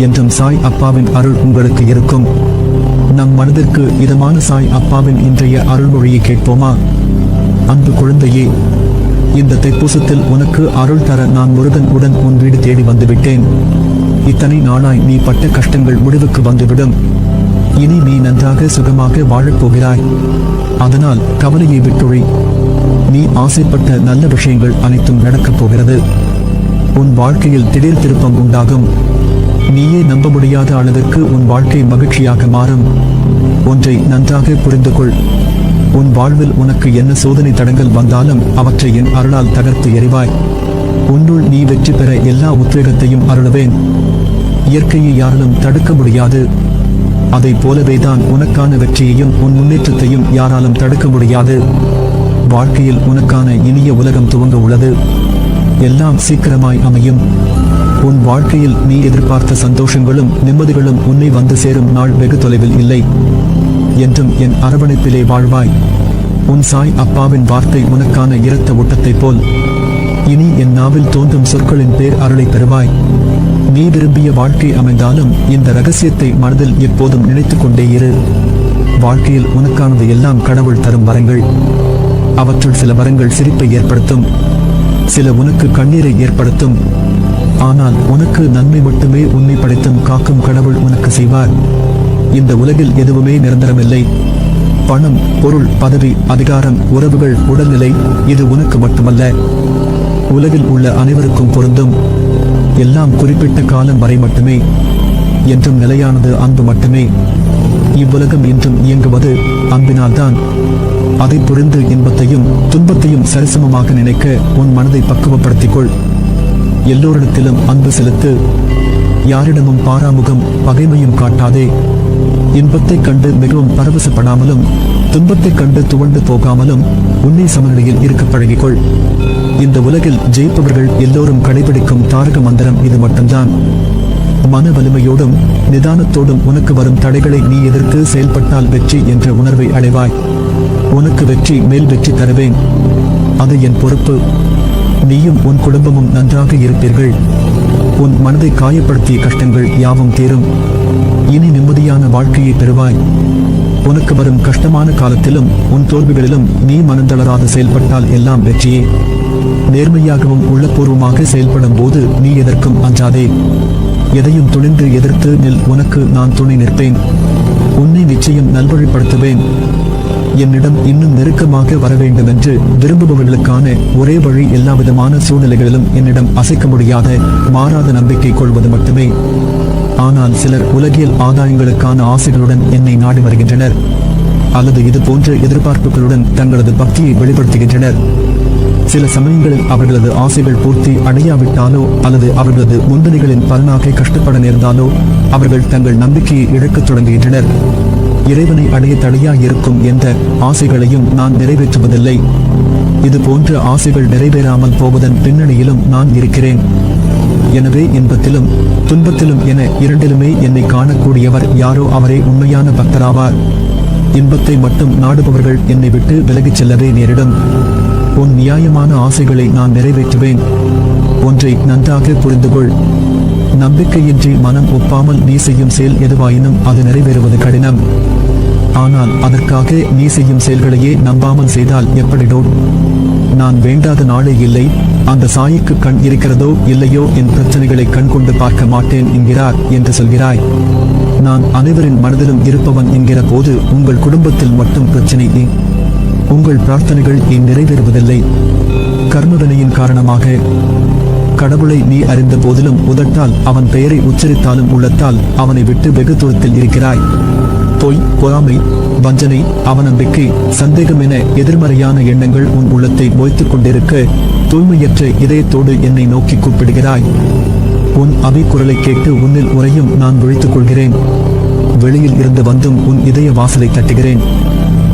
என்றும் சாய் அப்பாவின் அருள் உங்களுக்கு இருக்கும். நம் மனதிற்கு இதமான சாய் அப்பாவின் இன்றைய அருள்மொழியை கேட்போமா? அன்பு குழந்தையே இந்த தைப்பூசத்தில் உனக்கு அருள் தர நான் முருகன் உடன் உன் வீடு தேடி வந்துவிட்டேன். இத்தனை நாளாய் நீ பட்ட கஷ்டங்கள் முடிவுக்கு வந்துவிடும். இனி நீ நன்றாக சுகமாக வாழப் போகிறாய். அதனால் கவலையை விட்டுழி. நீ ஆசைப்பட்ட நல்ல விஷயங்கள் அனைத்தும் நடக்கப் போகிறது. உன் வாழ்க்கையில் திடீர் திருப்பம் உண்டாகும். நீயே நம்ப முடியாத அளவிற்கு உன் வாழ்க்கை மகிழ்ச்சியாக மாறும். ஒன்றை நன்றாக புரிந்து கொள் உன் வாழ்வில் உனக்கு என்ன சோதனை தடங்கள் வந்தாலும் அவற்றை என் அருளால் தகர்த்து எறிவாய். உன்னுள் நீ வெற்றி பெற எல்லா உத்வேகத்தையும் அருளுவேன். இயற்கையை யாராலும் தடுக்க முடியாது. அதைப் போலவேதான் உனக்கான வெற்றியையும் உன் முன்னேற்றத்தையும் யாராலும் தடுக்க முடியாது. வாழ்க்கையில் உனக்கான இனிய உலகம் துவங்க உள்ளது. எல்லாம் சீக்கிரமாய் அமையும். உன் வாழ்க்கையில் நீ எதிர்பார்த்த சந்தோஷங்களும் நிம்மதிகளும் உன்னை வந்து சேரும் நாள் வெகு தொலைவில் இல்லை. என்றும் என் அரவணைப்பிலே வாழ்வாய். உன் சாய் அப்பாவின் வார்த்தை உனக்கான இரத்த ஓட்டத்தைப் போல். இனி என் நாவில் தோன்றும் சொற்களின் பேர் அருளை பெறுவாய். நீ விரும்பிய வாழ்க்கை அமைந்தாலும் இந்த ரகசியத்தை மனதில் எப்போதும் நினைத்துக் கொண்டே இரு. வாழ்க்கையில் உனக்கானது எல்லாம் கடவுள் தரும் வரங்கள். அவற்றுள் சில வரங்கள் சிரிப்பை ஏற்படுத்தும். சில உனக்கு கண்ணீரை ஏற்படுத்தும். ஆனால் உனக்கு நன்மை மட்டுமே உன்னை படைத்தும் காக்கும் கடவுள் உனக்கு செய்வார். இந்த உலகில் எதுவுமே நிரந்தரமில்லை. பணம் பொருள் பதவி அதிகாரம் உறவுகள் உடல்நிலை இது உனக்கு மட்டுமல்ல. உலகில் உள்ள அனைவருக்கும் பொருந்தும். எல்லாம் குறிப்பிட்ட காலம் வரை மட்டுமே. என்றும் நிலையானது அன்பு மட்டுமே. இவ்வுலகம் என்றும் இயங்குவது அன்பினால்தான். அதை புரிந்து இன்பத்தையும் துன்பத்தையும் சரிசமமாக நினைக்க உன் மனதை பக்குவப்படுத்திக் கொள். எல்லோரிடத்திலும் அன்பு செலுத்து. யாரிடமும் பாராமுகம் பகைமையும் காட்டாதே. இன்பத்தைக் கண்டு மிகவும் பரவசப்படாமலும் துன்பத்தைக் கண்டு துவண்டு போகாமலும் உன்னை சமநிலையில் இருக்க பழகிக்கொள். இந்த உலகில் ஜெயிப்பவர்கள் எல்லோரும் கடைபிடிக்கும் தாரக மந்திரம் இது மட்டும்தான். மன வலிமையோடும் நிதானத்தோடும் உனக்கு வரும் தடைகளை நீ எதிர்த்து செயல்பட்டால் வெற்றி என்ற உணர்வை அடைவாய். உனக்கு வெற்றி மேல் வெற்றி தருவேன். அது என் பொறுப்பு. நீயும் உன் குடும்பமும் நன்றாக இருப்பீர்கள். உன் மனதை காயப்படுத்திய கஷ்டங்கள் யாவும் தீரும். இனி நிம்மதியான வாழ்க்கையை பெறுவாய். உனக்கு வரும் கஷ்டமான காலத்திலும் உன் தோல்விகளிலும் நீ மனந்தளராது செயல்பட்டால் எல்லாம் வெற்றியே. நேர்மையாகவும் உள்ளபூர்வமாக செயல்படும் போது நீ எதற்கும் அஞ்சாதே. எதையும் துணிந்து எதிர்த்து நில் உனக்கு நான் துணை நிற்பேன். உன்னை நிச்சயம் நல்வழிப்படுத்துவேன். என்னிடம் இன்னும் நெருக்கமாக வர வேண்டும் என்று விரும்புபவர்களுக்கான ஒரே வழி எல்லா விதமான சூழ்நிலைகளிலும் என்னிடம் அசைக்க முடியாத மாறாத நம்பிக்கை கொள்வது மட்டுமே. ஆனால் சிலர் உலகியல் ஆதாயங்களுக்கான ஆசைகளுடன் என்னை நாடி வருகின்றனர். அல்லது இது போன்ற எதிர்பார்ப்புகளுடன் தங்களது பக்தியை வெளிப்படுத்துகின்றனர். சில சமயங்களில் அவர்களது ஆசைகள் பூர்த்தி அடையாவிட்டாலோ அல்லது அவர்களது முந்தனைகளின் பலனாக கஷ்டப்பட நேர்ந்தாலோ அவர்கள் தங்கள் நம்பிக்கையை இழக்கத் தொடங்குகின்றனர். இறைவனை அடைய தடையா இருக்கும் எந்த ஆசைகளையும் நான் நிறைவேற்றுவதில்லை. இது போன்ற ஆசைகள் நிறைவேறாமல் போவதன் பின்னணியிலும் நான் இருக்கிறேன். எனவே இன்பத்திலும் துன்பத்திலும் என இரண்டிலுமே என்னை காணக்கூடியவர் யாரோ அவரே உண்மையான பக்தராவார். இன்பத்தை மட்டும் நாடுபவர்கள் என்னை விட்டு விலகிச் செல்லவே நேரிடும். உன் நியாயமான ஆசைகளை நான் நிறைவேற்றுவேன். ஒன்றை நன்றாக புரிந்து கொள் நம்பிக்கையின்றி மனம் ஒப்பாமல் நீ செய்யும் செயல் எதுவாயினும் அது நிறைவேறுவது கடினம். ஆனால் அதற்காக நீ செய்யும் செயல்களையே நம்பாமல் செய்தால் எப்படிடோ நான் வேண்டாத நாளே இல்லை அந்த சாய்க்கு கண் இருக்கிறதோ இல்லையோ என் பிரச்சனைகளை கண் கொண்டு பார்க்க மாட்டேன் என்கிறார் என்று சொல்கிறாய். நான் அனைவரின் மனதிலும் இருப்பவன் என்கிற போது உங்கள் குடும்பத்தில் மட்டும் பிரச்சனை ஏன் உங்கள் பிரார்த்தனைகள் ஏன் நிறைவேறுவதில்லை. கர்மவினையின் காரணமாக கடவுளை நீ அறிந்த போதிலும் உதட்டால் அவன் பெயரை உச்சரித்தாலும் உள்ளத்தால் அவனை விட்டு வெகு தூரத்தில் இருக்கிறாய். பொய் பொறாமை வஞ்சனை அவநம்பிக்கை சந்தேகம் என எதிர்மறையான எண்ணங்கள் உன் உள்ளத்தை மொய்த்துக் கொண்டிருக்க தூய்மையற்ற இதயத்தோடு என்னை நோக்கி கூப்பிடுகிறாய். உன் அவை குரலை கேட்டு உன்னில் உரையும் நான் விழித்துக் கொள்கிறேன். வெளியில் இருந்து வந்தும் உன் இதய வாசலை தட்டுகிறேன்.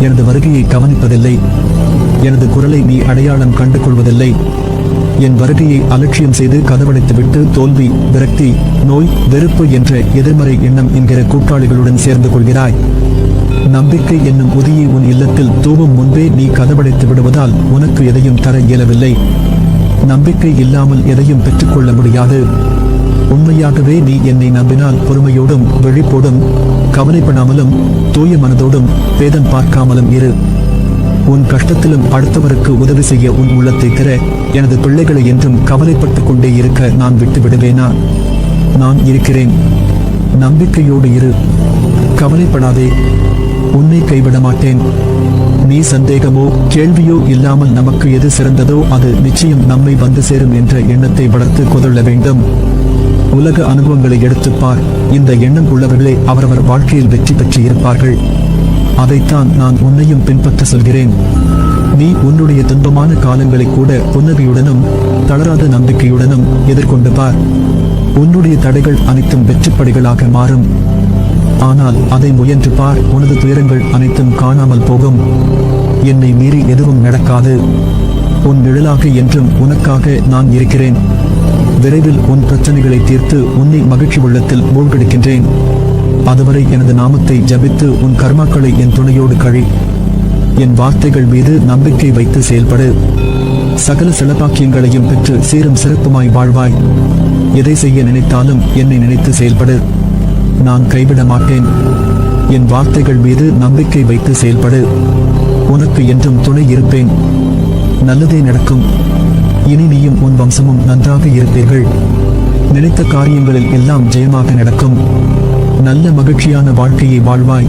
எனது வருகையை கவனிப்பதில்லை. எனது குரலை நீ அடையாளம் கண்டு கொள்வதில்லை என் வருகையை அலட்சியம் செய்து கதவடைத்துவிட்டு தோல்வி விரக்தி நோய் வெறுப்பு என்ற எதிர்மறை எண்ணம் என்கிற கூட்டாளிகளுடன் சேர்ந்து கொள்கிறாய். நம்பிக்கை என்னும் உதியை உன் இல்லத்தில் தூவும் முன்பே நீ கதவடைத்து விடுவதால் உனக்கு எதையும் தர இயலவில்லை. நம்பிக்கை இல்லாமல் எதையும் பெற்றுக்கொள்ள முடியாது. உண்மையாகவே நீ என்னை நம்பினால் பொறுமையோடும் விழிப்போடும் கவலைப்படாமலும் தூய மனதோடும் பேதம் பார்க்காமலும் இரு. உன் கஷ்டத்திலும் அடுத்தவருக்கு உதவி செய்ய உன் உள்ளத்தை திற. எனது பிள்ளைகளை என்றும் கவலைப்பட்டுக் கொண்டே இருக்க நான் விட்டு விடுவேனா? நான் இருக்கிறேன். நம்பிக்கையோடு இரு. கவலைப்படாதே. உன்னை கைவிட மாட்டேன். நீ சந்தேகமோ கேள்வியோ இல்லாமல் நமக்கு எது சிறந்ததோ அது நிச்சயம் நம்மை வந்து சேரும் என்ற எண்ணத்தை வளர்த்து கொதள்ள வேண்டும். உலக அனுபவங்களை எடுத்துப் பார். இந்த எண்ணம் உள்ளவர்களே அவரவர் வாழ்க்கையில் வெற்றி பெற்று இருப்பார்கள் அதைத்தான் நான் உன்னையும் பின்பற்ற சொல்கிறேன். நீ உன்னுடைய துன்பமான காலங்களை கூட புன்னகையுடனும் தளராத நம்பிக்கையுடனும் எதிர்கொண்டு பார். உன்னுடைய தடைகள் அனைத்தும் வெற்றிப்படிகளாக மாறும். ஆனால் அதை முயன்று பார் உனது துயரங்கள் அனைத்தும் காணாமல் போகும். என்னை மீறி எதுவும் நடக்காது. உன் நிழலாக என்றும் உனக்காக நான் இருக்கிறேன். விரைவில் உன் பிரச்சனைகளை தீர்த்து உன்னை மகிழ்ச்சி உள்ளத்தில் மூழ்கடிக்கின்றேன். அதுவரை எனது நாமத்தை ஜபித்து உன் கர்மாக்களை என் துணையோடு கழி. என் வார்த்தைகள் மீது நம்பிக்கை வைத்து செயல்படு. சகல சிலப்பாக்கியங்களையும் பெற்று சீரும் சிறப்புமாய் வாழ்வாய். எதை செய்ய நினைத்தாலும் என்னை நினைத்து செயல்படு. நான் கைவிட மாட்டேன். என் வார்த்தைகள் மீது நம்பிக்கை வைத்து செயல்படு. உனக்கு என்றும் துணை இருப்பேன். நல்லதே நடக்கும். இனி நீயும் உன் வம்சமும் நன்றாக இருப்பீர்கள். நினைத்த காரியங்களில் எல்லாம் ஜெயமாக நடக்கும். நல்ல மகிழ்ச்சியான வாழ்க்கையை வாழ்வாய்.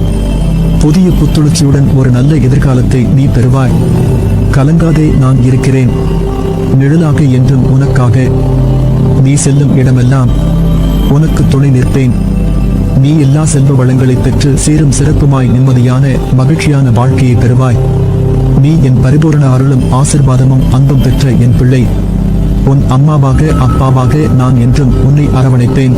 புதிய புத்துணர்ச்சியுடன் ஒரு நல்ல எதிர்காலத்தை நீ பெறுவாய். கலங்காதே நான் இருக்கிறேன். நிழலாக என்றும் உனக்காக நீ செல்லும் இடமெல்லாம் உனக்கு துணை நிற்பேன். நீ எல்லா செல்வ வளங்களை பெற்று சீரும் சிறப்புமாய் நிம்மதியான மகிழ்ச்சியான வாழ்க்கையை பெறுவாய். நீ என் பரிபூரண அருளும் ஆசிர்வாதமும் அன்பும் பெற்ற என் பிள்ளை. உன் அம்மாவாக அப்பாவாக நான் என்றும் உன்னை அரவணைப்பேன்.